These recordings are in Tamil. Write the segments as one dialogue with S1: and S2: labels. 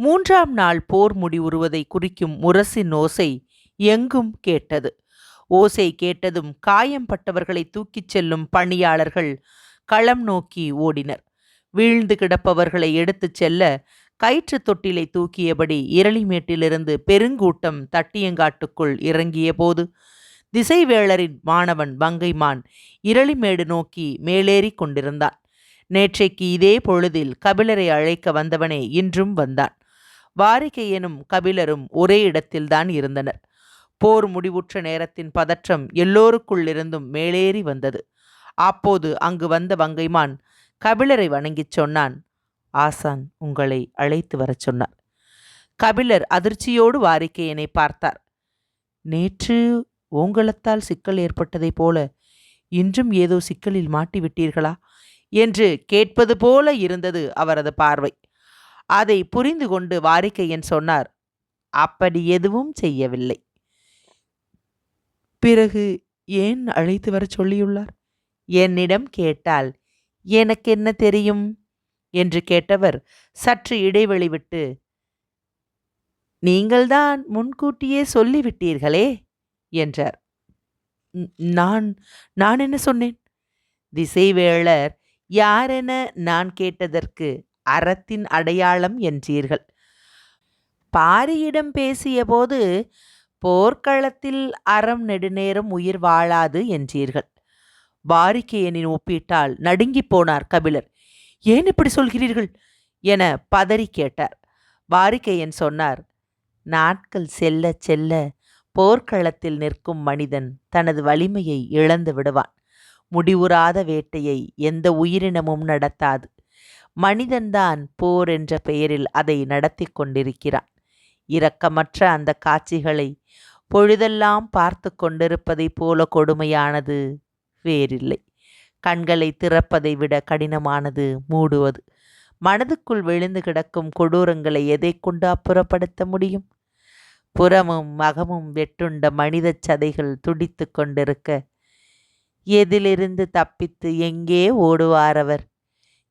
S1: மூன்றாம் நாள் போர் முடிவுறுவதை குறிக்கும் முரசின் ஓசை எங்கும் கேட்டது. ஓசை கேட்டதும் காயம்பட்டவர்களை தூக்கிச் செல்லும் பணியாளர்கள் களம் நோக்கி ஓடினர். வீழ்ந்து கிடப்பவர்களை எடுத்துச் செல்ல கயிற்று தொட்டிலை தூக்கியபடி இரளிமேட்டிலிருந்து பெருங்கூட்டம் தட்டியங்காட்டுக்குள் இறங்கியபோது திசைவேளரின் மாணவன் வங்கைமான் இரளிமேடு நோக்கி மேலேறிக் கொண்டிருந்தான். நேற்றைக்கு இதே பொழுதில் கபிலரை அழைக்க வந்தவனே இன்றும் வந்தான். வாரிகையனும் கபிலரும் ஒரே இடத்தில்தான் இருந்தனர். போர் முடிவுற்ற நேரத்தின் பதற்றம் எல்லோருக்குள்ளிருந்தும் மேலேறி வந்தது. அப்போது அங்கு வந்த வங்கைமான் கபிலரை வணங்கிச் சொன்னான் ஆசான் உங்களை அழைத்து வரச் சொன்னார். கபிலர் அதிர்ச்சியோடு வாரிக்கையனை பார்த்தார். நேற்று ஓங்களத்தால் சிக்கல் ஏற்பட்டதைப் போல இன்றும் ஏதோ சிக்கலில் மாட்டிவிட்டீர்களா? என்று கேட்பது போல இருந்தது அவரது பார்வை. அதை புரிந்து கொண்டு வாரிக்கையன் சொன்னார் அப்படி எதுவும் செய்யவில்லை. பிறகு ஏன் அழைத்து வரச் சொல்லியுள்ளார்? என்னிடம் கேட்டால் எனக்கு என்ன தெரியும்? என்று கேட்டவர் சற்று இடைவெளி விட்டு நீங்கள்தான் முன்கூட்டியே சொல்லிவிட்டீர்களே? என்றார். நான் நான் என்ன சொன்னேன்? திசைவேளர் யாரென நான் கேட்டதற்கு அறத்தின் அடையாளம் என்றீர்கள். பாரியிடம் பேசியபோது போர்க்களத்தில் அறம் நெடுநேரம் உயிர் வாழாது என்றீர்கள். வாரிக்கையனின் ஒப்பீட்டால் நடுங்கிப் போனார் கபிலர். ஏன் இப்படி சொல்கிறீர்கள்? என பதறி கேட்டார். வாரிக்கையன் சொன்னார் நாட்கள் செல்ல செல்ல போர்க்களத்தில் நிற்கும் மனிதன் தனது வலிமையை இழந்து விடுவான். முடிவுறாத வேட்டையை எந்த உயிரினமும் நடத்தாது. மனிதன்தான் போர் என்ற பெயரில் அதை நடத்தி கொண்டிருக்கிறான். இரக்கமற்ற அந்த காட்சிகளை பொழுதெல்லாம் பார்த்து கொண்டிருப்பதைப் போல கொடுமையானது வேறில்லை. கண்களை திறப்பதை விட கடினமானது மூடுவது. மனதுக்குள் விழுந்து கிடக்கும் கொடூரங்களை எதை கொண்டு அப்புறப்படுத்த முடியும்? புறமும் மகமும் வெட்டுண்ட மனிதச் சதைகள் துடித்து கொண்டிருக்க எதிலிருந்து தப்பித்து எங்கே ஓடுவார் அவர்?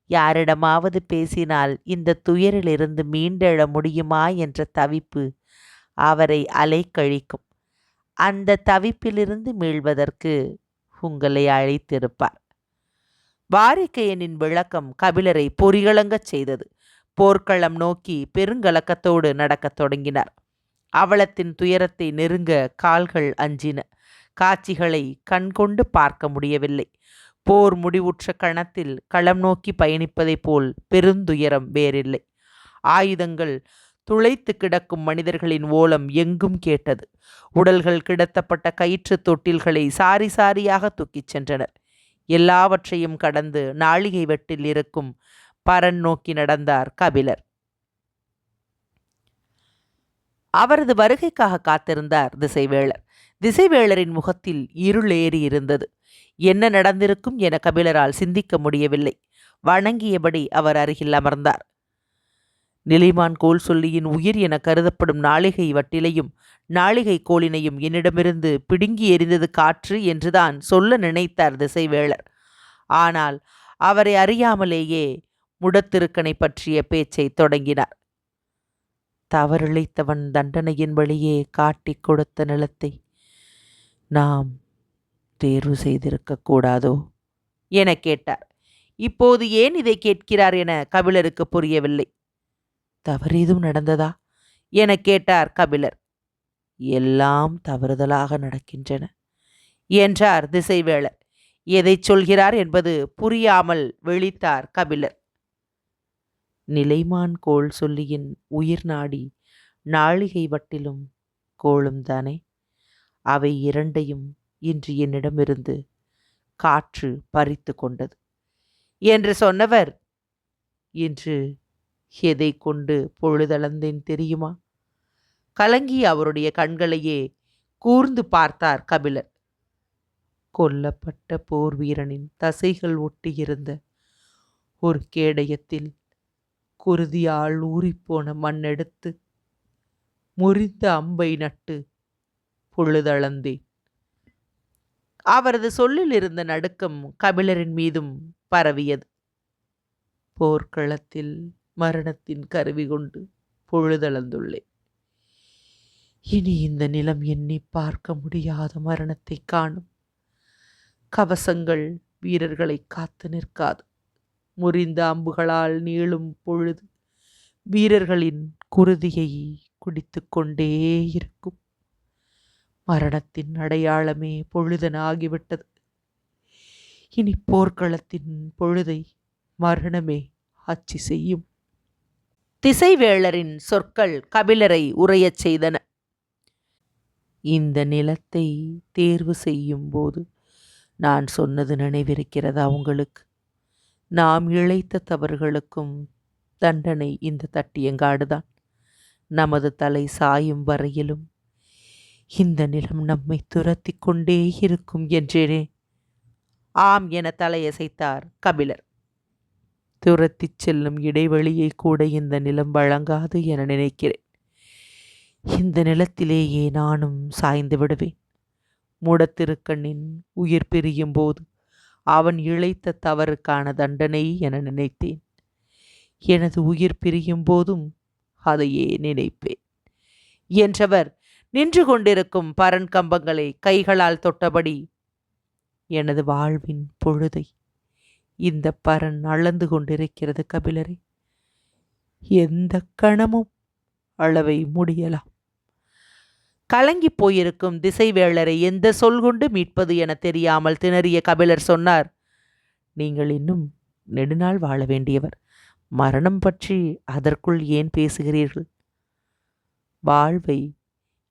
S1: யாரிடமாவது பேசினால் இந்த துயரிலிருந்து மீண்டெழ முடியுமா என்ற தவிப்பு அவரை அலைக்கழிக்கும். அந்த தவிப்பிலிருந்து மீள்வதற்கு உங்களை அழைத்திருப்பார். வாரிக்கையனின் விளக்கம் கபிலரை பொறிகளங்கச் செய்தது. போர்க்களம் நோக்கி பெருங்கலக்கத்தோடு நடக்கத் தொடங்கினார். அவலத்தின் துயரத்தை நெருங்க கால்கள் அஞ்சின. காட்சிகளை கண்கொண்டு பார்க்க முடியவில்லை. போர் முடிவுற்ற கணத்தில் களம் நோக்கி பயணிப்பதைப் போல் பெருந்துயரம் வேறில்லை. ஆயுதங்கள் துளைத்து கிடக்கும் மனிதர்களின் ஓலம் எங்கும் கேட்டது. உடல்கள் கிடத்தப்பட்ட கயிற்று தொட்டில்களை சாரி சாரியாக தூக்கிச் சென்றனர். எல்லாவற்றையும் கடந்து நாளிகை வெட்டில் இருக்கும் பரன் நோக்கி நடந்தார் கபிலர். அவரது வருகைக்காக காத்திருந்தார் திசைவேளர். திசைவேளரின் முகத்தில் இருளேறி இருந்தது என்ன நடந்திருக்கும் என கபிலரால் சிந்திக்க முடியவில்லை. வணங்கியபடி அவர் அருகில் அமர்ந்தார். நிலைமான் கோல் சொல்லியின் உயிர் என கருதப்படும் நாளிகை வட்டிலையும் நாளிகை கோலினையும் என்னிடமிருந்து பிடுங்கி எறிந்தது காற்று என்றுதான் சொல்ல நினைத்தார் திசைவேளர். ஆனால் அவரை அறியாமலேயே முடத்திருக்கனை பற்றிய பேச்சை தொடங்கினார். தவறிழைத்தவன் தண்டனையின் வழியே காட்டிக் கொடுத்த நிலத்தை நாம் தேர்வு செய்திருக்கக்கூடாதோ என கேட்டார். இப்போது ஏன் இதை கேட்கிறார் என கபிலருக்கு புரியவில்லை. தவறேதும் நடந்ததா? என கேட்டார் கபிலர். எல்லாம் தவறுதலாக நடக்கின்றன என்றார் திசைவேளர். எதைச் சொல்கிறார் என்பது புரியாமல் விழித்தார் கபிலர். நிலைமான் கோள் சொல்லியின் உயிர் நாடி நாழிகை வட்டிலும் கோளும் தானே? அவை இரண்டையும் இன்று என்னிடமிருந்து காற்று பறித்து கொண்டது. என்று சொன்னவர் இன்று எதை கொண்டு பொழுதளந்தேன் தெரியுமா? கலங்கி அவருடைய கண்களையே கூர்ந்து பார்த்தார் கபிலர். கொல்லப்பட்ட போர் வீரனின் தசைகள் ஒட்டியிருந்த ஒரு கேடயத்தில் குருதியால் ஊறிப்போன மண்ணெடுத்து முறிந்த அம்பை நட்டு பொழுதளந்தேன் அவரது சொல்லில் இருந்த நடுக்கம் கபிலரின் மீதும் பரவியது. போர்க்களத்தில் மரணத்தின் கருவி கொண்டு பொழுதளந்துள்ளேன் இனி இந்த நிலம் எண்ணி பார்க்க முடியாத மரணத்தை காணும். கவசங்கள் வீரர்களை காத்து நிற்காது. முறிந்த அம்புகளால் நீளும் பொழுது வீரர்களின் குருதியை குடித்து கொண்டே இருக்கும். மரணத்தின் அடையாளமே பொழுதனாகிவிட்டது. இனி போர்க்களத்தின் பொழுதை மரணமே ஆட்சி செய்யும். திசைவேளரின் சொற்கள் கபிலரை உரையச் செய்தன. இந்த நிலத்தை தேர்வு செய்யும் போது நான் சொன்னது நினைவிருக்கிறதா உங்களுக்கு? நாம் இழைத்த தவறுகளுக்கும் தண்டனை இந்த தட்டியங்காடுதான். நமது தலை சாயும் வரையிலும் இந்த நிலம் நம்மை துரத்தி கொண்டே இருக்கும் என்றேனே. ஆம் என தலையசைத்தார் கபிலர். துரத்திச் செல்லும் இடைவெளியை கூட இந்த நிலம் வழங்காது என நினைக்கிறேன். இந்த நிலத்திலேயே நானும் சாய்ந்து விடுவேன். மூடத்திருக்கண்ணின் உயிர் பிரியும் போது அவன் இழைத்த தவறுக்கான தண்டனை என நினைத்தேன். எனது உயிர் பிரியும் போதும் அதையே நினைப்பேன் என்றவர் நின்று கொண்டிருக்கும் பரன் கம்பங்களை கைகளால் தொட்டபடி எனது வாழ்வின் பொழுதை இந்த பரன் அளந்து கொண்டிருக்கிறது கபிலரே. எந்த கணமும் அளவை முடியலாம். கலங்கி போயிருக்கும் திசைவேளரை எந்த சொல் கொண்டு மீட்பது என தெரியாமல் திணறிய கபிலர் சொன்னார் நீங்கள் இன்னும் நெடுநாள் வாழ வேண்டியவர். மரணம் பற்றி அதற்குள் ஏன் பேசுகிறீர்கள்? வாழ்வை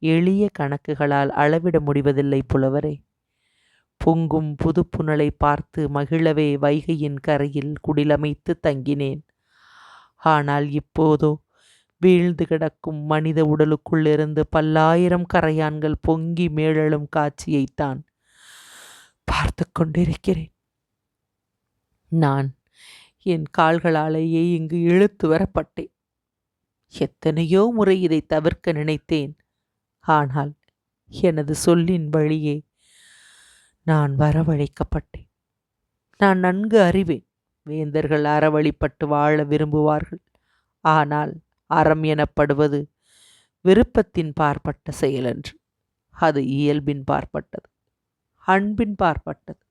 S1: எளிய கணக்குகளால் அளவிட முடிவதில்லை புலவரே. பொங்கும் புதுப்புணலை பார்த்து மகிழவே வைகையின் கரையில் குடிலமைத்து தங்கினேன். ஆனால் இப்போதோ வீழ்ந்து கிடக்கும் மனித உடலுக்குள்ளிருந்து பல்லாயிரம் கரையான்கள் பொங்கி மேழலும் காட்சியைத்தான் பார்த்து கொண்டிருக்கிறேன். நான் என் கால்களாலேயே இங்கு இழுத்து வரப்பட்டேன். எத்தனையோ முறை இதை தவிர்க்க நினைத்தேன். ஆனால் எனது சொல்லின் வழியே நான் வரவழைக்கப்பட்டேன். நான் நன்கு அறிவேன் வேந்தர்கள் அறவழிப்பட்டு வாழ விரும்புவார்கள். ஆனால் அறம் எனப்படுவது விருப்பத்தின் பார்ப்பட்ட செயலன்று. அது இயல்பின் பார்ப்பட்டது அன்பின் பார்ப்பட்டது.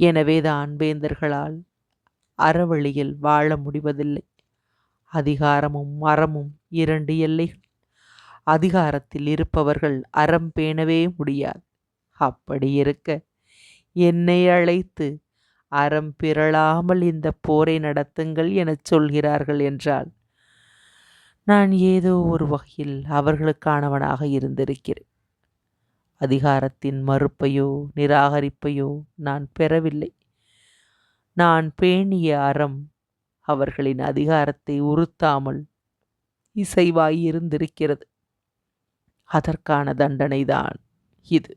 S1: எனவேதான் வேந்தர்களால் அறவழியில் வாழ முடிவதில்லை. அதிகாரமும் மரமும் இரண்டு எல்லைகள். அதிகாரத்தில் இருப்பவர்கள் அறம் பேணவே முடியாது. அப்படி இருக்க என்னை அழைத்து அறம் பிறழாமல் இந்த போரை நடத்துங்கள் எனச் சொல்கிறார்கள் என்றால் நான் ஏதோ ஒரு வகையில் அவர்களுக்கானவனாக இருந்திருக்கிறேன். அதிகாரத்தின் மறுப்பையோ நிராகரிப்பையோ நான் பெறவில்லை. நான் பேணிய அறம் அவர்களின் அதிகாரத்தை உறுத்தாமல் இசைவாய் இருந்திருக்கிறது. அதற்கான தண்டனைதான் இது.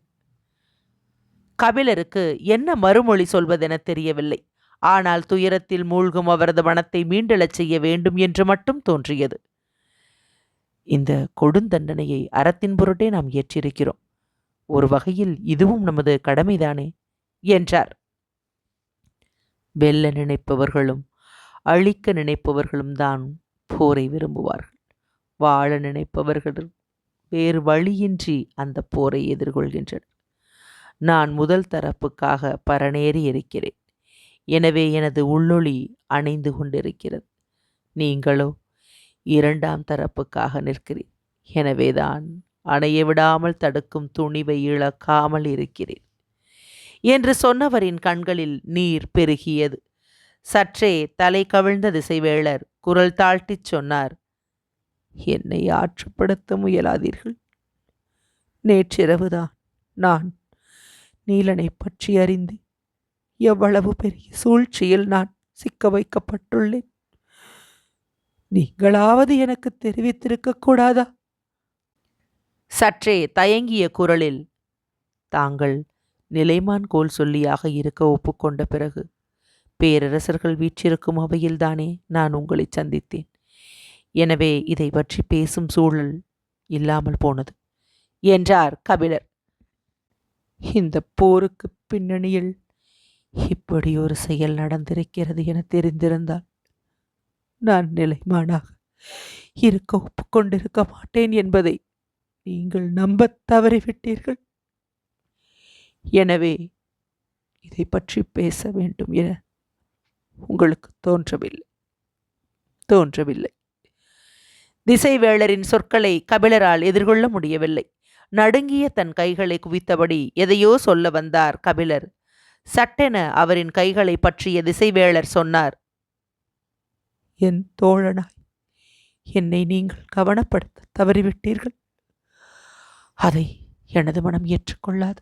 S1: கபிலருக்கு என்ன மறுமொழி சொல்வதென தெரியவில்லை. ஆனால் துயரத்தில் மூழ்கும் அவரது மனத்தை மீண்டெழச் செய்ய வேண்டும் என்று மட்டும் தோன்றியது. இந்த கொடுந்தண்டனையை அறத்தின் பொருட்டே நாம் ஏற்றிருக்கிறோம். ஒரு வகையில் இதுவும் நமது கடமைதானே? என்றார். வெல்ல நினைப்பவர்களும் அழிக்க நினைப்பவர்களும் தான் போரை விரும்புவார்கள். வாழ நினைப்பவர்களும் வேறு வழியின்றி அந்த போரை எதிர்கொள்கின்றனர் நான் முதல் தரப்புக்காக பரநேறி இருக்கிறேன். எனவே எனது உள்ளொளி அணைந்து கொண்டிருக்கிறது. நீங்களோ இரண்டாம் தரப்புக்காக நிற்கிறேன் எனவேதான் அணைய விடாமல் தடுக்கும் துணிவை இழக்காமல் இருக்கிறேன். என்று சொன்னவரின் கண்களில் நீர் பெருகியது. சற்றே தலை கவிழ்ந்த திசைவேளர் குரல் தாழ்த்திச் சொன்னார். என்னை ஆற்றுப்படுத்த முயலாதீர்கள். நேற்றிரவுதான் நான் நீலனை பற்றி அறிந்து எவ்வளவு பெரிய சூழ்ச்சியில் நான் சிக்க வைக்கப்பட்டுள்ளேன்.
S2: நீங்களாவது எனக்கு தெரிவித்திருக்க கூடாதா?
S1: சற்றே தயங்கிய குரலில் தாங்கள் நிலைமான் கோல் சொல்லியாக இருக்க ஒப்புக்கொண்ட பிறகு பேரரசர்கள் வீற்றிருக்கும் அவையில்தானே நான் உங்களை சந்தித்தேன். எனவே இதை பற்றி பேசும் சூழல் இல்லாமல் போனது. என்றார் கபிலர்.
S2: இந்த போருக்கு பின்னணியில் இப்படி ஒரு செயல் நடந்திருக்கிறது என தெரிந்திருந்தால் நான் நிலைமானாக இருக்க ஒப்புக்கொண்டிருக்க மாட்டேன் என்பதை நீங்கள் நம்பத் தவறிவிட்டீர்கள். எனவே இதை பற்றி பேச வேண்டும் என உங்களுக்கு தோன்றவில்லை. தோன்றவில்லை.
S1: திசைவேளரின் சொற்களை கபிலரால் எதிர்கொள்ள முடியவில்லை. நடுங்கிய தன் கைகளை குவித்தபடி எதையோ சொல்ல வந்தார் கபிலர். சட்டென அவரின் கைகளை பற்றிய திசைவேளர் சொன்னார்
S2: என் தோழனாய் என்னை நீங்கள் கவனப்படுத்த தவறிவிட்டீர்கள். அதை எனது மனம் ஏற்றுக்கொள்ளாது.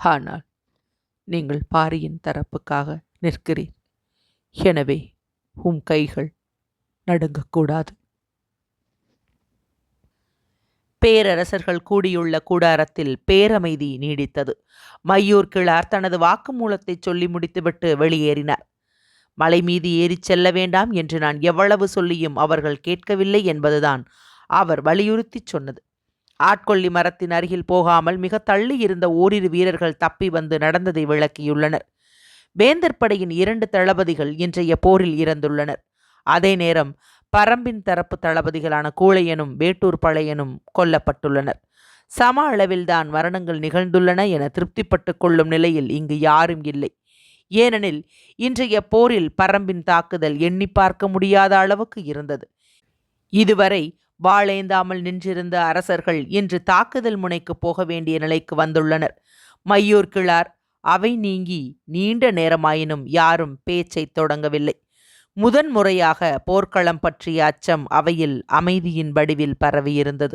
S2: ஆனால் நீங்கள் பாரியின் தரப்புக்காக நிற்கிறீர். எனவே உம் கைகள் நடுங்கக்கூடாது.
S1: பேரரசர்கள் கூடியுள்ள கூடாரத்தில் பேரமைதி நீடித்தது. மையூர் கிழார் தனது வாக்குமூலத்தை சொல்லி முடித்துவிட்டு வெளியேறினார். மலை மீது ஏறிச் செல்ல வேண்டாம் என்று நான் எவ்வளவு சொல்லியும் அவர்கள் கேட்கவில்லை என்பதுதான் அவர் வலியுறுத்திச் சொன்னது. ஆட்கொள்ளி மரத்தின் அருகில் போகாமல் மிக தள்ளி இருந்த ஓரிரு வீரர்கள் தப்பி வந்து நடந்ததை விளக்கியுள்ளனர். வேந்தர் படையின் இரண்டு தளபதிகள் இன்றைய போரில் இறந்துள்ளனர். அதே நேரம் பரம்பின் தரப்பு தளபதிகளான கூழையனும் வேட்டூர் பழையனும் கொல்லப்பட்டுள்ளனர். சம அளவில்தான் மரணங்கள் நிகழ்ந்துள்ளன என திருப்திப்பட்டு கொள்ளும் நிலையில் இங்கு யாரும் இல்லை. ஏனெனில் இன்றைய போரில் பரம்பின் தாக்குதல் எண்ணி பார்க்க முடியாத அளவுக்கு இருந்தது. இதுவரை வாழேந்தாமல் நின்றிருந்த அரசர்கள் இன்று தாக்குதல் முனைக்கு போக வேண்டிய நிலைக்கு வந்துள்ளனர். மையூர் கிழார் அவை நீங்கி நீண்ட நேரமாயினும் யாரும் பேச்சை தொடங்கவில்லை. முதன் முறையாக போர்க்களம் பற்றிய அச்சம் அவையில் அமைதியின் வடிவில் பரவியிருந்தது.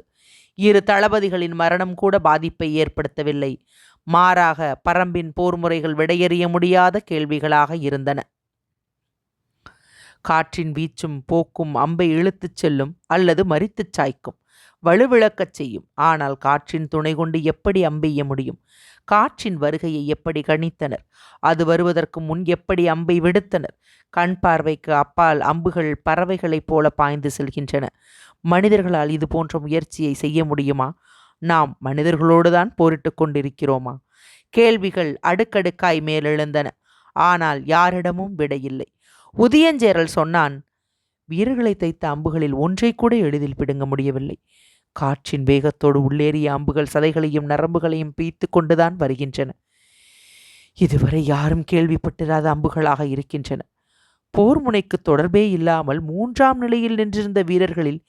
S1: இரு தளபதிகளின் மரணம் கூட பாதிப்பை ஏற்படுத்தவில்லை. மாறாக பரம்பின் போர் முறைகள் விடையறிய முடியாத கேள்விகளாக இருந்தன. காற்றின் வீச்சும் போக்கும் அம்பை இழுத்துச் செல்லும் அல்லது மறித்துச் சாய்க்கும். வலுவிழக்கச் செய்யும். ஆனால் காற்றின் துணை கொண்டு எப்படி அம்பெய்ய முடியும்? காற்றின் வருகையை எப்படி கணித்தனர்? அது வருவதற்கு முன் எப்படி அம்பை விடுத்தனர்? கண் பார்வைக்கு அப்பால் அம்புகள் பறவைகளைப் போல பாய்ந்து செல்கின்றன. மனிதர்களால் இது போன்ற முயற்சியை செய்ய முடியுமா? நாம் மனிதர்களோடு தான் போரிட்டு கொண்டிருக்கிறோமா? கேள்விகள் அடுக்கடுக்காய் மேலெழுந்தன. ஆனால் யாரிடமும் விடையில்லை. உதியஞ்சேரல் சொன்னான் வீரர்களை தைத்த அம்புகளில் ஒன்றை கூட எளிதில் பிடுங்க முடியவில்லை. காற்றின் வேகத்தோடு உள்ளேறிய அம்புகள் சதைகளையும் நரம்புகளையும் பீய்த்து கொண்டுதான் வருகின்றன. இதுவரை யாரும் கேள்விப்பட்டிராத அம்புகளாக இருக்கின்றன. போர் முனைக்கு தொடர்பே இல்லாமல் மூன்றாம் நிலையில் நின்றிருந்த வீரர்களில்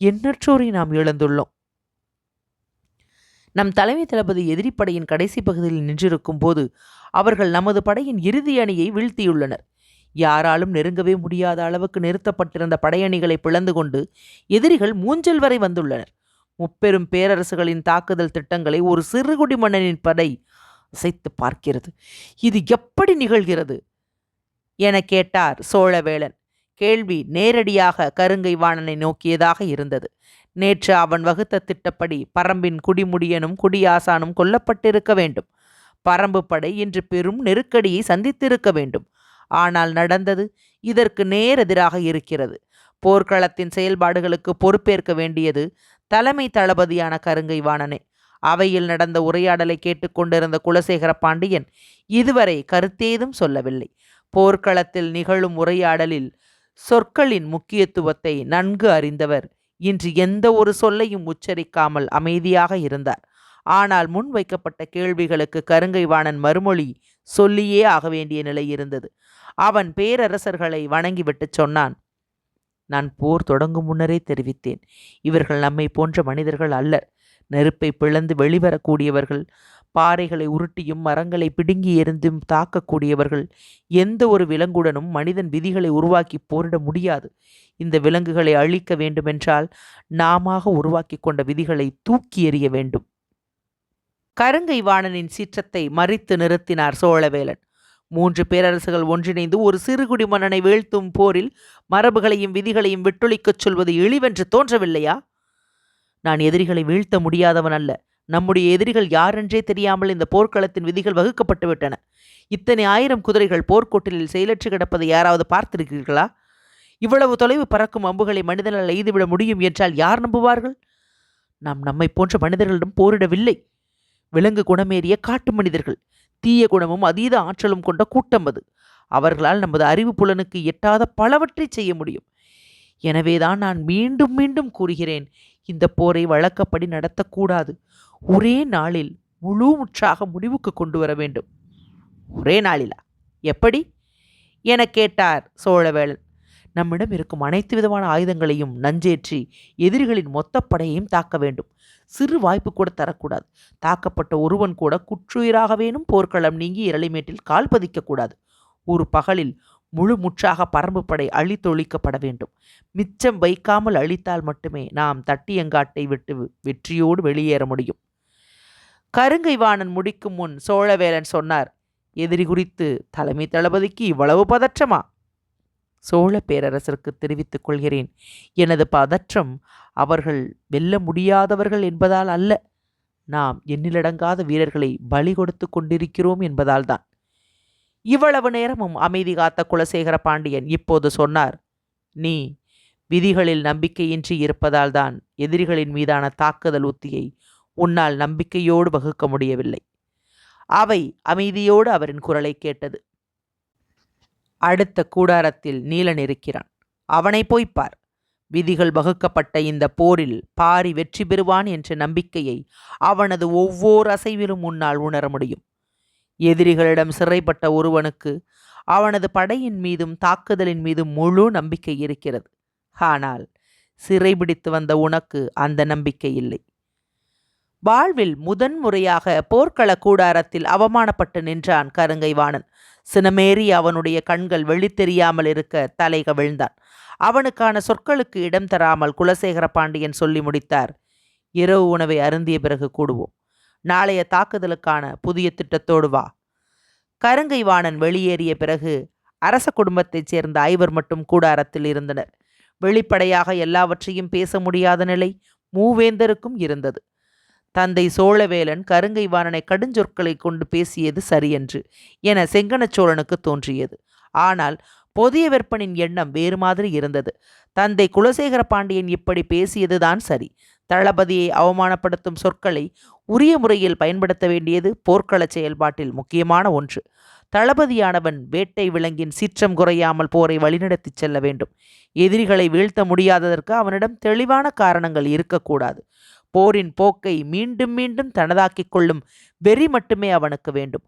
S1: எண்ணற்றோரை நாம் இழந்துள்ளோம். நம் தலைமை தளபதி எதிரிப்படையின் கடைசி பகுதியில் நின்றிருக்கும் போது அவர்கள் நமது படையின் இறுதி அணியை வீழ்த்தியுள்ளனர். யாராலும் நெருங்கவே முடியாத அளவுக்கு நிறுத்தப்பட்டிருந்த படையணிகளை பிளந்து கொண்டு எதிரிகள் மூஞ்சல் வரை வந்துள்ளனர். முப்பெரும் பேரரசுகளின் தாக்குதல் திட்டங்களை ஒரு சிறுகுடி மன்னனின் படை அசைத்து பார்க்கிறது. இது எப்படி நிகழ்கிறது? என கேட்டார் சோழவேளன். கேள்வி நேரடியாக கருங்கை வாணனை நோக்கியதாக இருந்தது. நேற்று அவன் வகுத்த திட்டப்படி பரம்பின் குடிமுடியனும் குடியாசானும் கொல்லப்பட்டிருக்க வேண்டும். பரம்பு படை இன்று பெரும் நெருக்கடியை சந்தித்திருக்க வேண்டும். ஆனால் நடந்தது இதற்கு நேரெதிராக இருக்கிறது. போர்க்களத்தின் செயல்பாடுகளுக்கு பொறுப்பேற்க வேண்டியது தலைமை தளபதியான கருங்கை வாணனே. அவையில் நடந்த உரையாடலை கேட்டுக்கொண்டிருந்த குலசேகர பாண்டியன் இதுவரை கருத்தேதும் சொல்லவில்லை. போர்க்களத்தில் நிகழும் உரையாடலில் சொற்களின் முக்கியத்துவத்தை நன்கு அறிந்தவர் இன்று எந்த ஒரு சொல்லையும் உச்சரிக்காமல் அமைதியாக இருந்தார். ஆனால் முன்வைக்கப்பட்ட கேள்விகளுக்கு கேள்விகளுக்கு கருங்கைவாணன் மறுமொழி சொல்லியே ஆக வேண்டிய நிலை இருந்தது. அவன் பேரரசர்களை வணங்கிவிட்டு சொன்னான். நான் போர் தொடங்கும் முன்னரே தெரிவித்தேன். இவர்கள் நம்மை போன்ற மனிதர்கள் அல்லர். நெருப்பை பிளந்து வெளிவரக்கூடியவர்கள் பாறைகளை உருட்டியும் மரங்களை பிடுங்கி எறிந்தும் தாக்கக்கூடியவர்கள் எந்த ஒரு விலங்குடனும் மனிதன் விதிகளை உருவாக்கி போரிட முடியாது. இந்த விலங்குகளை அழிக்க வேண்டுமென்றால் நாம உருவாக்கி கொண்ட விதிகளை தூக்கி எறிய வேண்டும். கருங்கை வாணனின் சீற்றத்தை மறித்து நிறுத்தினார் சோழவேலன். மூன்று பேரரசுகள் ஒன்றிணைந்து ஒரு சிறுகுடி மன்னனை வீழ்த்தும் போரில் மரபுகளையும் விதிகளையும் விட்டொழிக்கச் சொல்வது இழிவென்று தோன்றவில்லையா? நான் எதிரிகளை வீழ்த்த முடியாதவன் அல்ல. நம்முடைய எதிரிகள் யாரென்றே தெரியாமல் இந்த போர்க்களத்தின் விதிகள் வகுக்கப்பட்டு விட்டன. இத்தனை ஆயிரம் குதிரைகள் போர்க்கோட்டிலில் செயலற்று கிடப்பதை யாராவது பார்த்திருக்கிறீர்களா? இவ்வளவு தொலைவு பறக்கும் அம்புகளை மனிதனால் எய்துவிட முடியும் என்றால் யார் நம்புவார்கள்? நாம் நம்மை போன்ற மனிதர்களிடம் போரிடவில்லை. விலங்கு குணமேறிய காட்டு மனிதர்கள். தீய குணமும் அதீத ஆற்றலும் கொண்ட கூட்டம் அது. அவர்களால் நமது அறிவு புலனுக்கு எட்டாத பலவற்றை செய்ய முடியும். எனவேதான் நான் மீண்டும் மீண்டும் கூறுகிறேன் இந்த போரை வழக்கப்படி நடத்தக்கூடாது. ஒரே நாளில் முழு முற்றாக முடிவுக்கு கொண்டு வர வேண்டும். ஒரே நாளிலா? எப்படி? என கேட்டார் சோழவேளன் நம்மிடம் இருக்கும் அனைத்து விதமான ஆயுதங்களையும் நஞ்சேற்றி எதிரிகளின் மொத்த படையையும் தாக்க வேண்டும். சிறு வாய்ப்பு கூட தரக்கூடாது. தாக்கப்பட்ட ஒருவன் கூட குற்றுயிராகவேனும் போர்க்களம் நீங்கி இரளிமேட்டில் கால் பதிக்கக்கூடாது ஒரு பகலில் முழு முற்றாக பரம்பு படை அழித்தொழிக்கப்பட வேண்டும். மிச்சம் வைக்காமல் அழித்தால் மட்டுமே நாம் தட்டியங்காட்டை விட்டு வெற்றியோடு வெளியேற முடியும். கருங்கைவாணன் முடிக்கும் முன் சோழவேலன் சொன்னார் எதிரி குறித்து தலைமை தளபதிக்கு இவ்வளவு பதற்றமா? சோழ பேரரசருக்கு தெரிவித்துக் கொள்கிறேன். எனது பதற்றம் அவர்கள் வெல்ல முடியாதவர்கள் என்பதால் அல்ல. நாம் எண்ணிலடங்காத வீரர்களை பலி கொடுத்து கொண்டிருக்கிறோம் என்பதால்தான். இவ்வளவு நேரமும் அமைதி காத்த குலசேகர பாண்டியன் இப்போது சொன்னார் நீ விதிகளில் நம்பிக்கையின்றி இருப்பதால்தான் எதிரிகளின் மீதான தாக்குதல் உத்தியை உன்னால் நம்பிக்கையோடு வகுக்க முடியவில்லை. அவை அமைதியோடு அவரின் குரலை கேட்டது. அடுத்த கூடாரத்தில் நீலன் இருக்கிறான். அவனை போய்ப் பார். விதிகள் வகுக்கப்பட்ட இந்த போரில் பாரி வெற்றி பெறுவான் என்ற நம்பிக்கையை அவனது ஒவ்வொரு அசைவிலும் உன்னால் உணர முடியும். எதிரிகளிடம் சிறைப்பட்ட ஒருவனுக்கு அவனது படையின் மீதும் தாக்குதலின் மீதும் முழு நம்பிக்கை இருக்கிறது. ஆனால் சிறைபிடித்து வந்த உனக்கு அந்த நம்பிக்கை இல்லை. வாழ்வில் முதன்முறையாக போர்க்கள கூடாரத்தில் அவமானப்பட்டு நின்றான் கருங்கை வாணன் சினமேறி அவனுடைய கண்கள் வெளித்தெரியாமல் இருக்க தலை கவிழ்ந்தான் அவனுக்கான சொற்களுக்கு இடம் தராமல் குலசேகர பாண்டியன் சொல்லி முடித்தார். இரவு உணவை அருந்திய பிறகு கூடுவோம். நாளைய தாக்குதலுக்கான புதிய திட்டத்தோடு வா. கருங்கை வாணன் வெளியேறிய பிறகு அரச குடும்பத்தைச் சேர்ந்த ஐவர் மட்டும் கூடாரத்தில் இருந்தனர். வெளிப்படையாக எல்லாவற்றையும் பேச முடியாத நிலை மூவேந்தருக்கும் இருந்தது. தந்தை சோழவேலன் கருங்கை வாணனை கடுஞ்சொற்களை கொண்டு பேசியது சரியென்று என செங்கனச்சோழனுக்கு தோன்றியது. ஆனால் பொதிய வெப்பனின் எண்ணம் வேறு மாதிரி இருந்தது. தந்தை குலசேகர பாண்டியன் இப்படி பேசியதுதான் சரி. தளபதியை அவமானப்படுத்தும் சொற்களை உரிய முறையில் பயன்படுத்த வேண்டியது போர்க்களச் செயல்பாட்டில் முக்கியமான ஒன்று. தளபதியானவன் வேட்டை விலங்கின் சீற்றம் குறையாமல் போரை வழிநடத்திச் செல்ல வேண்டும். எதிரிகளை வீழ்த்த முடியாததற்கு அவனிடம் தெளிவான காரணங்கள் இருக்கக்கூடாது. போரின் போக்கை மீண்டும் மீண்டும் தனதாக்கிக் கொள்ளும் வெறி மட்டுமே அவனுக்கு வேண்டும்.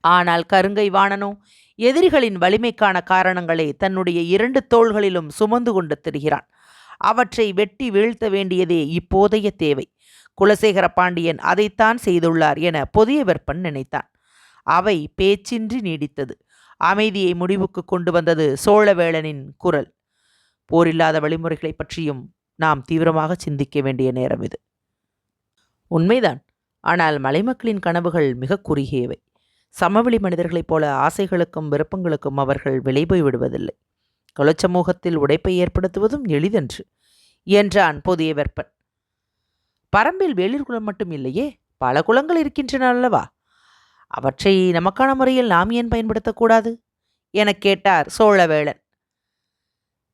S1: ஆனால் கருங்கை வாணனோ எதிரிகளின் வலிமைக்கான காரணங்களை தன்னுடைய இரண்டு தோள்களிலும் சுமந்து கொண்டு திரிகிறான். அவற்றை வெட்டி வீழ்த்த வேண்டியதே இப்போதைய தேவை. குலசேகர பாண்டியன் அதைத்தான் செய்துள்ளார் என புதிய வெப்பன் நினைத்தான். அவை பேச்சின்றி நீடித்தது. அமைதியை முடிவுக்கு கொண்டு வந்தது சோழவேளனின் குரல். போரில்லாத வழிமுறைகளை பற்றியும் நாம் தீவிரமாக சிந்திக்க வேண்டிய நேரம் இது. உண்மைதான். ஆனால் மலைமக்களின் கனவுகள் மிக குறுகியவை. சமவெளி மனிதர்களைப் போல ஆசைகளுக்கும் விருப்பங்களுக்கும் அவர்கள் விலை போய் விடுவதில்லை குலச்சமூகத்தில் உடைப்பை ஏற்படுத்துவதும் எளிதன்று என்றான் புதிய வெப்பன் பரம்பில் வேளிர் குளம் மட்டும் இல்லையே பல குலங்கள் இருக்கின்றன அல்லவா? அவற்றை நமக்கான முறையில் நாம் ஏன் பயன்படுத்தக்கூடாது எனக் கேட்டார் சோழவேளன்.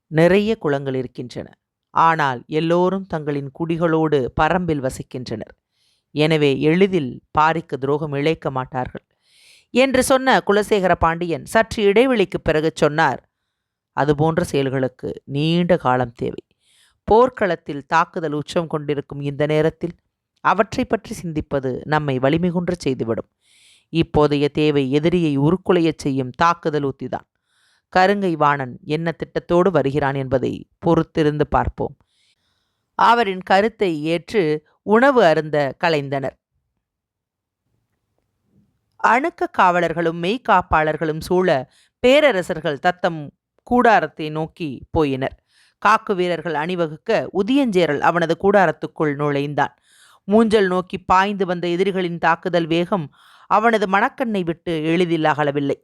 S1: நிறைய குளங்கள் இருக்கின்றன. ஆனால் எல்லோரும் தங்களின் குடிகளோடு பரம்பில் வசிக்கின்றனர். எனவே எளிதில் பாரிக்கு துரோகம் இழைக்க மாட்டார்கள். என்று சொன்ன குலசேகர பாண்டியன் சற்று இடைவெளிக்குப் பிறகு சொன்னார் அதுபோன்ற செயல்களுக்கு நீண்ட காலம் தேவை. போர்க்களத்தில் தாக்குதல் உச்சம் கொண்டிருக்கும் இந்த நேரத்தில் அவற்றை பற்றி சிந்திப்பது நம்மை வலிமிகுன்ற செய்துவிடும். இப்போதைய தேவை எதிரியை உருக்குலையச் செய்யும் தாக்குதல் உத்திதான். கருங்கை வாணன் என்ன திட்டத்தோடு வருகிறான் என்பதை பொறுத்திருந்து பார்ப்போம். அவரின் கருத்தை ஏற்று உணவு அருந்த கலைந்தனர். அணுக்க காவலர்களும் மெய்காப்பாளர்களும் சூழ பேரரசர்கள் தத்தம் கூடாரத்தை நோக்கி போயினர். காக்கு வீரர்கள் அணிவகுக்க உதியஞ்சேரல் அவனது கூடாரத்துக்குள் நுழைந்தான். மூஞ்சல் நோக்கி பாய்ந்து வந்த எதிரிகளின் தாக்குதல் வேகம் அவனது மணக்கண்ணை விட்டு எளிதில் அகலவில்லை.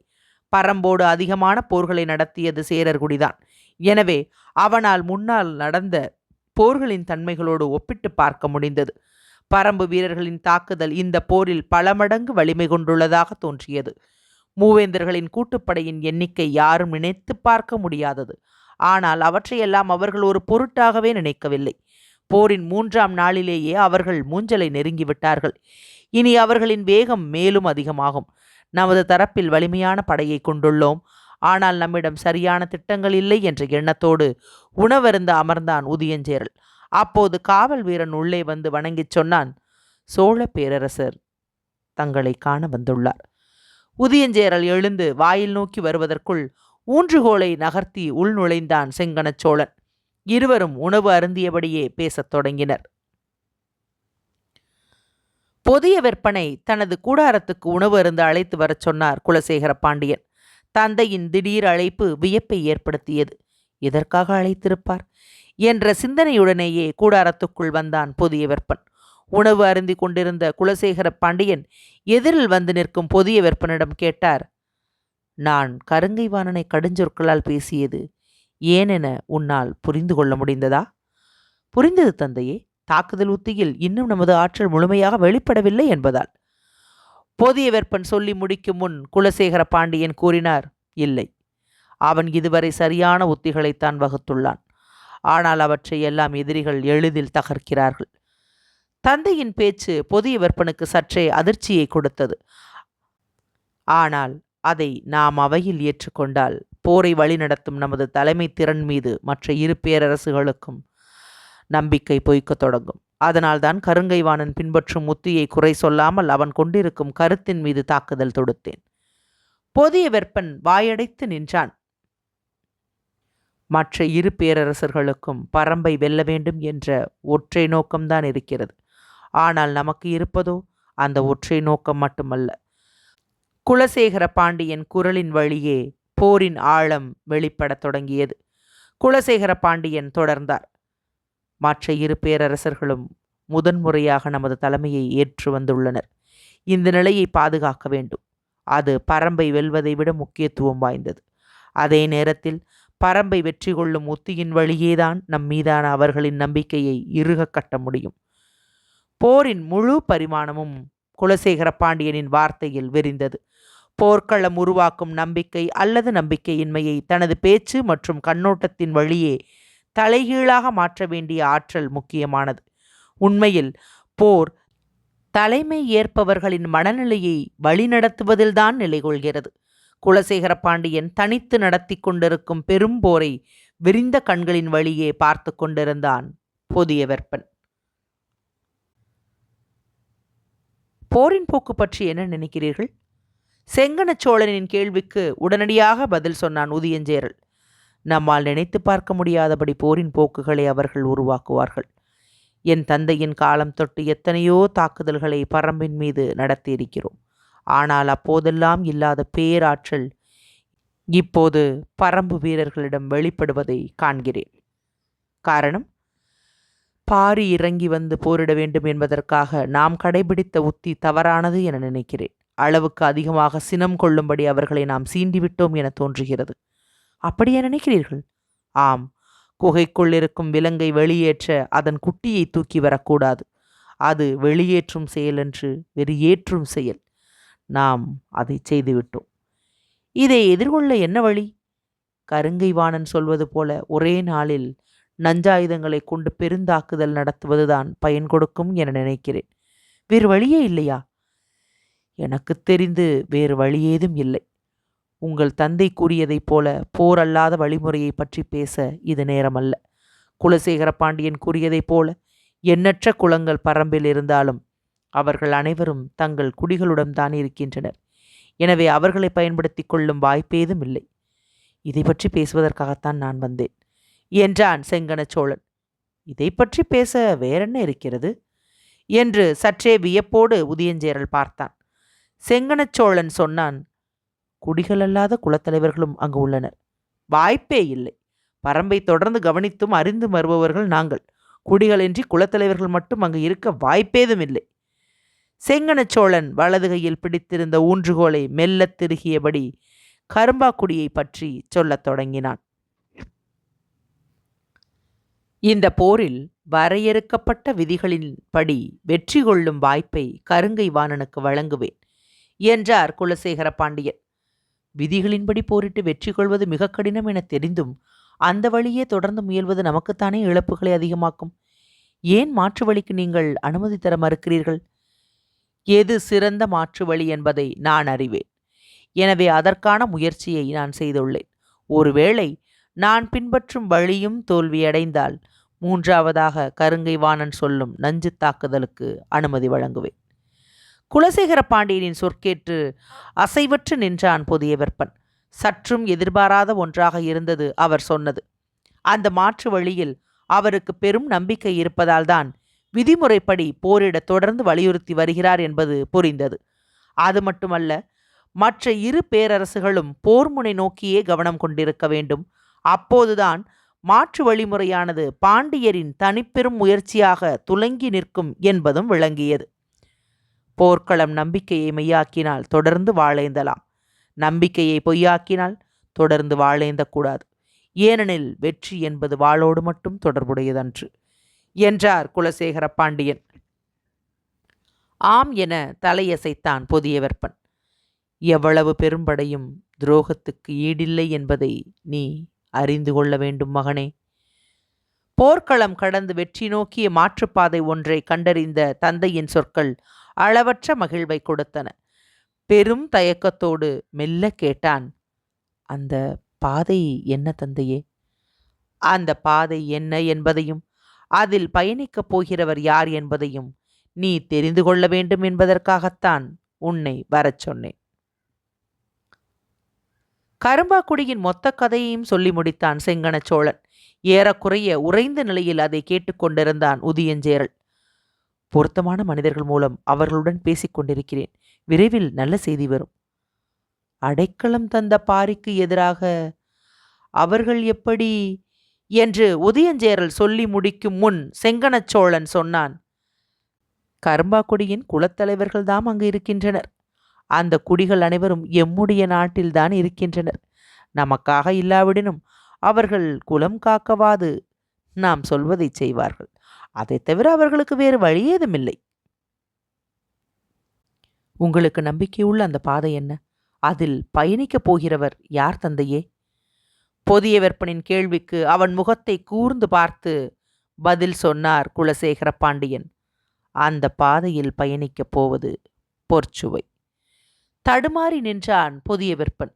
S1: பரம்போடு அதிகமான போர்களை நடத்தியது சேரர்குடிதான் எனவே அவனால் முன்னால் நடந்த போர்களின் தன்மைகளோடு ஒப்பிட்டு பார்க்க முடிந்தது. பரம்பு வீரர்களின் தாக்குதல் இந்த போரில் பல மடங்கு வலிமை கொண்டுள்ளதாக தோன்றியது. மூவேந்தர்களின் கூட்டுப்படையின் எண்ணிக்கை யாரும் நினைத்து பார்க்க முடியாதது. ஆனால் அவற்றையெல்லாம் அவர்கள் ஒரு பொருட்டாகவே நினைக்கவில்லை. போரின் மூன்றாம் நாளிலேயே அவர்கள் மூஞ்சலை நெருங்கிவிட்டார்கள். இனி அவர்களின் வேகம் மேலும் அதிகமாகும். நமது தரப்பில் வலிமையான படையை கொண்டுள்ளோம். ஆனால் நம்மிடம் சரியான திட்டங்கள் இல்லை என்ற எண்ணத்தோடு உணவருந்த அமர்ந்தான் உதியஞ்சேரல். அப்போது காவல் வீரன் உள்ளே வந்து வணங்கிச் சொன்னான் சோழ பேரரசர் தங்களை காண வந்துள்ளார் உதியஞ்சேரல் எழுந்து வாயில் நோக்கி வருவதற்குள் ஊன்றுகோலை நகர்த்தி உள் நுழைந்தான் இருவரும் உணவு அருந்தியபடியே பேசத் தொடங்கினர். புதிய விற்பனை தனது கூடாரத்துக்கு உணவு அருந்து அழைத்து வரச் சொன்னார் குலசேகர பாண்டியன். தந்தையின் திடீர் அழைப்பு வியப்பை ஏற்படுத்தியது. எதற்காக அழைத்திருப்பார்? என்ற சிந்தனையுடனேயே கூடாரத்துக்குள் வந்தான் புதிய வெப்பன் உணவு அருந்தி கொண்டிருந்த குலசேகர பாண்டியன் எதிரில் வந்து நிற்கும் புதிய வெப்பனிடம் கேட்டார் நான் கருங்கை வாணனை கடுஞ்சொற்களால் பேசியது ஏனென உன்னால் புரிந்து கொள்ள முடிந்ததா? புரிந்தது தந்தையே. தாக்குதல் உத்தியில் இன்னும் நமது ஆற்றல் முழுமையாக வெளிப்படவில்லை என்பதால். போதிய வெப்பன் சொல்லி முடிக்கும் முன் குலசேகர பாண்டியன் கூறினார் இல்லை அவன் இதுவரை சரியான உத்திகளைத்தான் வகுத்துள்ளான். ஆனால் அவற்றை எல்லாம் எதிரிகள் எளிதில் தகர்க்கிறார்கள். தந்தையின் பேச்சு பொதிய வெப்பனுக்கு சற்றே அதிர்ச்சியை கொடுத்தது. ஆனால் அதை நாம் அவையில் ஏற்றுக்கொண்டால் போரை வழிநடத்தும் நமது தலைமை திறன் மீது மற்ற இரு பேரரசுகளுக்கும் நம்பிக்கை பொய்க்கத் தொடங்கும். அதனால்தான் கருங்கைவாணன் பின்பற்றும் உத்தியை குறை சொல்லாமல் அவன் கொண்டிருக்கும் கருத்தின் மீது தாக்குதல் தொடுத்தேன். போதிய வெப்பன் வாயடைத்து நின்றான். மற்ற இரு பேரரசர்களுக்கும் பரம்பை வெல்ல வேண்டும் என்ற ஒற்றை நோக்கம்தான் இருக்கிறது. ஆனால் நமக்கு இருப்பதோ அந்த ஒற்றை நோக்கம் மட்டுமல்ல. குலசேகர பாண்டியன் குரலின் வழியே போரின் ஆழம் வெளிப்படத் தொடங்கியது. குலசேகர பாண்டியன் தொடர்ந்தார். மற்ற இரு பேரரசர்களும் முதன்முறையாக நமது தலைமையை ஏற்று வந்துள்ளனர். இந்த நிலையை பாதுகாக்க வேண்டும். அது பரம்பை வெல்வதை விட முக்கியத்துவம் வாய்ந்தது. அதே நேரத்தில் பரம்பை வெற்றி கொள்ளும் உத்தியின் வழியேதான் நம் மீதான அவர்களின் நம்பிக்கையை இறுக கட்ட முடியும். போரின் முழு பரிமாணமும் குலசேகர பாண்டியனின் வார்த்தையில் விரிந்தது. போர்க்களம் உருவாக்கும் நம்பிக்கை அல்லது நம்பிக்கையின்மையை தனது பேச்சு மற்றும் கண்ணோட்டத்தின் வழியே தலைகீழாக மாற்ற வேண்டிய ஆற்றல் முக்கியமானது. உண்மையில் போர் தலைமை ஏற்பவர்களின் மனநிலையை வழிநடத்துவதில்தான் நிலை கொள்கிறது குலசேகர பாண்டியன் தனித்து நடத்தி கொண்டிருக்கும் பெரும் போரை விரிந்த கண்களின் வழியே பார்த்து கொண்டிருந்தான் புதிய வெப்பன் போரின் போக்கு பற்றி என்ன நினைக்கிறீர்கள்? செங்கனச் சோழனின் கேள்விக்கு உடனடியாக பதில் சொன்னான் உதியஞ்சேரல். நம்மால் நினைத்து பார்க்க முடியாதபடி போரின் போக்குகளை அவர்கள் உருவாக்குவார்கள். என் தந்தையின் காலம் தொட்டு எத்தனையோ தாக்குதல்களை பரம்பின் மீது நடத்தியிருக்கிறோம். ஆனால் அப்போதெல்லாம் இல்லாத பேராற்றல் இப்போது பரம்பு வீரர்களிடம் வெளிப்படுவதை காண்கிறேன். காரணம் பாரி இறங்கி வந்து போரிட வேண்டும் என்பதற்காக நாம் கடைபிடித்த உத்தி தவறானது என நினைக்கிறேன். அளவுக்கு அதிகமாக சினம் கொள்ளும்படி அவர்களை நாம் சீண்டிவிட்டோம் என தோன்றுகிறது. அப்படியே நினைக்கிறீர்கள்? ஆம் குகைக்குள் இருக்கும் விலங்கை வெளியேற்ற அதன் குட்டியை தூக்கி வரக்கூடாது. அது வெளியேற்றும் செயலன்று வெறியேற்றும் செயல். நாம் அதை செய்துவிட்டோம். இதை எதிர்கொள்ள என்ன வழி? கருங்கை வாணன் சொல்வது போல ஒரே நாளில் நஞ்சாயுதங்களை கொண்டு பெருந்தாக்குதல் நடத்துவதுதான் பயன் கொடுக்கும் என நினைக்கிறேன். வேறு வழியே இல்லையா? எனக்கு தெரிந்து வேறு வழியேதும் இல்லை. உங்கள் தந்தை கூறியதைப் போல போர் அல்லாத வழிமுறையை பற்றி பேச இது நேரமல்ல. குலசேகர பாண்டியன் கூறியதைப் போல எண்ணற்ற குளங்கள் பரம்பில் இருந்தாலும் அவர்கள் அனைவரும் தங்கள் குடிகளுடன் தான் இருக்கின்றனர். எனவே அவர்களை பயன்படுத்தி கொள்ளும் வாய்ப்பேதும் இல்லை. இதை பற்றி பேசுவதற்காகத்தான் நான் வந்தேன். என்றான் செங்கன சோழன். இதை பற்றி பேச வேறென்ன இருக்கிறது? என்று சற்றே வியப்போடு உதியஞ்சேரல் பார்த்தான். செங்கனச் சோழன் குடிகளல்லாத குலத்தலைவர்களும் அங்கு உள்ளனர். வாய்ப்பே இல்லை. பரம்பை தொடர்ந்து கவனித்தும் அறிந்து வருபவர்கள் நாங்கள். குடிகளின்றி குலத்தலைவர்கள் மட்டும் அங்கு இருக்க வாய்ப்பேதும் இல்லை. செங்கனச் சோழன் வலது கையில் பிடித்திருந்த ஊன்றுகோலை மெல்லத் திருகியபடி கரும்பாக்குடியை பற்றி சொல்லத் தொடங்கினான். இந்த போரில் வரையறுக்கப்பட்ட விதிகளின்படி வெற்றி கொள்ளும் வாய்ப்பை கருங்கை வாணனுக்கு வழங்குவேன் என்றார் குலசேகர பாண்டியன் விதிகளின்படி போரிட்டு வெற்றி கொள்வது மிக கடினம் என தெரிந்தும் அந்த வழியே தொடர்ந்து முயல்வது நமக்குத்தானே இழப்புகளை அதிகமாக்கும்? ஏன் மாற்று வழிக்கு நீங்கள் அனுமதி தர மறுக்கிறீர்கள்? எது சிறந்த மாற்று வழி என்பதை நான் அறிவேன். எனவே அதற்கான முயற்சியை நான் செய்துள்ளேன். ஒருவேளை நான் பின்பற்றும் வழியும் தோல்வியடைந்தால் மூன்றாவதாக கருங்கை வாணன் சொல்லும் நஞ்சு தாக்குதலுக்கு அனுமதி வழங்குவேன். குலசேகர பாண்டியனின் சொற்கேற்று அசைவற்று நின்றான் புதிய வெப்பன் சற்றும் எதிர்பாராத ஒன்றாக இருந்தது அவர் சொன்னது. அந்த மாற்று வழியில் அவருக்கு பெரும் நம்பிக்கை இருப்பதால்தான் விதிமுறைப்படி போரிட தொடர்ந்து வலியுறுத்தி வருகிறார் என்பது புரிந்தது. அது மட்டுமல்ல மற்ற இரு பேரரசுகளும் போர் முனை நோக்கியே கவனம் கொண்டிருக்க வேண்டும். அப்போதுதான் மாற்று வழிமுறையானது பாண்டியரின் தனிப்பெரும் முயற்சியாக துலங்கி நிற்கும் என்பதும் விளங்கியது. போர்க்களம் நம்பிக்கையை மெய்யாக்கினால் தொடர்ந்து வாழேந்தலாம். நம்பிக்கையை பொய்யாக்கினால் தொடர்ந்து வாழேந்தக்கூடாது. ஏனெனில் வெற்றி என்பது வாளோடு மட்டும் தொடர்புடையதன்று. என்றார் குலசேகர பாண்டியன் ஆம் என தலையசைத்தான் புதிய வெப்பன் எவ்வளவு பெரும்படையும் துரோகத்துக்கு ஈடில்லை என்பதை நீ அறிந்து கொள்ள வேண்டும் மகனே. போர்க்களம் கடந்து வெற்றி நோக்கிய மாற்றுப்பாதை ஒன்றை கண்டறிந்த தந்தையின் சொற்கள் அளவற்ற மகிழ்வை கொடுத்தன. பெரும் தயக்கத்தோடு மெல்ல கேட்டான் அந்த பாதை என்ன தந்தையே? அந்த பாதை என்ன என்பதையும் அதில் பயணிக்கப் போகிறவர் யார் என்பதையும் நீ தெரிந்து கொள்ள வேண்டும் என்பதற்காகத்தான் உன்னை வரச் சொன்னேன். கரும்பாக்குடியின் மொத்த கதையையும் சொல்லி முடித்தான் செங்கனச்சோழன் ஏறக்குறைய உறைந்த நிலையில் அதை கேட்டுக்கொண்டிருந்தான் உதியஞ்சேரல். பொருத்தமான மனிதர்கள் மூலம் அவர்களுடன் பேசிக் கொண்டிருக்கிறேன் விரைவில் நல்ல செய்தி வரும். அடைக்கலம் தந்த பாரிக்கு எதிராக அவர்கள் எப்படி என்று உதயஞ்சேரல் சொல்லி முடிக்கும் முன் செங்கனச்சோழன் சொன்னான். கரும்பாக்குடியின் குலத்தலைவர்கள் தாம் அங்கு இருக்கின்றனர். அந்த குடிகள் அனைவரும் எம்முடைய நாட்டில்தான் இருக்கின்றனர். நமக்காக இல்லாவிடனும் அவர்கள் குலம் காக்கவாது. நாம் சொல்வதைச் செய்வார்கள். அதைத் தவிர அவர்களுக்கு வேறு வழி ஏதுமில்லை. உங்களுக்கு நம்பிக்கையுள்ள அந்த பாதை என்ன? அதில் பயணிக்கப் போகிறவர் யார் தந்தையே? பொதிய வெப்பனின் கேள்விக்கு அவன் முகத்தை கூர்ந்து பார்த்து பதில் சொன்னார் குலசேகர பாண்டியன். அந்த பாதையில் பயணிக்கப் போவது பொற்சுவை தடுமாறி நின்றான் புதிய வெப்பன்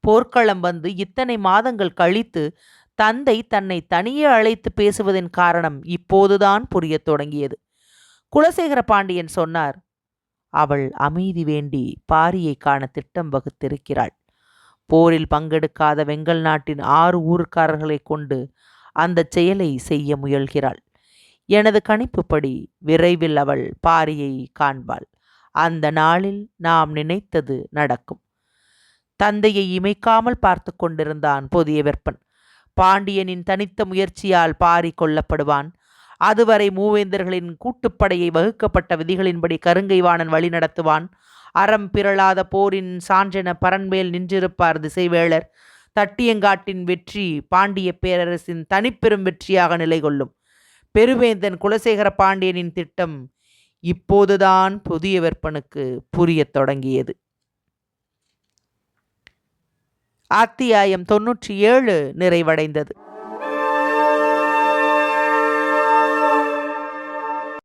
S1: போர்க்களம் வந்து இத்தனை மாதங்கள் கழித்து தந்தை தன்னை தனியே அழைத்து பேசுவதின் காரணம் இப்போதுதான் புரியத் தொடங்கியது. குலசேகர பாண்டியன் சொன்னார் அவள் அமைதி வேண்டி பாரியை காண திட்டம் வகுத்திருக்கிறாள். போரில் பங்கெடுக்காத வெங்கல் நாட்டின் ஆறு ஊர்க்காரர்களை கொண்டு அந்த செயலை செய்ய முயல்கிறாள். எனது கணிப்புப்படி விரைவில் அவள் பாரியை காண்பாள். அந்த நாளில் நாம் நினைத்தது நடக்கும். தந்தையை இமைக்காமல் பார்த்து கொண்டிருந்தான் புதிய வெப்பன். பாண்டியனின் தனித்த முயற்சியால் பாரி கொல்லப்படுவான். அதுவரை மூவேந்தர்களின் கூட்டுப்படையை வகுக்கப்பட்ட விதிகளின்படி கருங்கைவாணன் வழி நடத்துவான். அறம் பிறளாத போரின் சான்றென பரன்மேல் நின்றிருப்பார் திசைவேளர். தட்டியங்காட்டின் வெற்றி பாண்டிய பேரரசின் தனிப்பெரும் வெற்றியாக நிலை கொள்ளும். பெருவேந்தன் குலசேகர பாண்டியனின் திட்டம் இப்போதுதான் புதிய வெப்பனுக்கு புரியத் தொடங்கியது. அத்தியாயம் தொன்னூற்றி ஏழு நிறைவடைந்தது.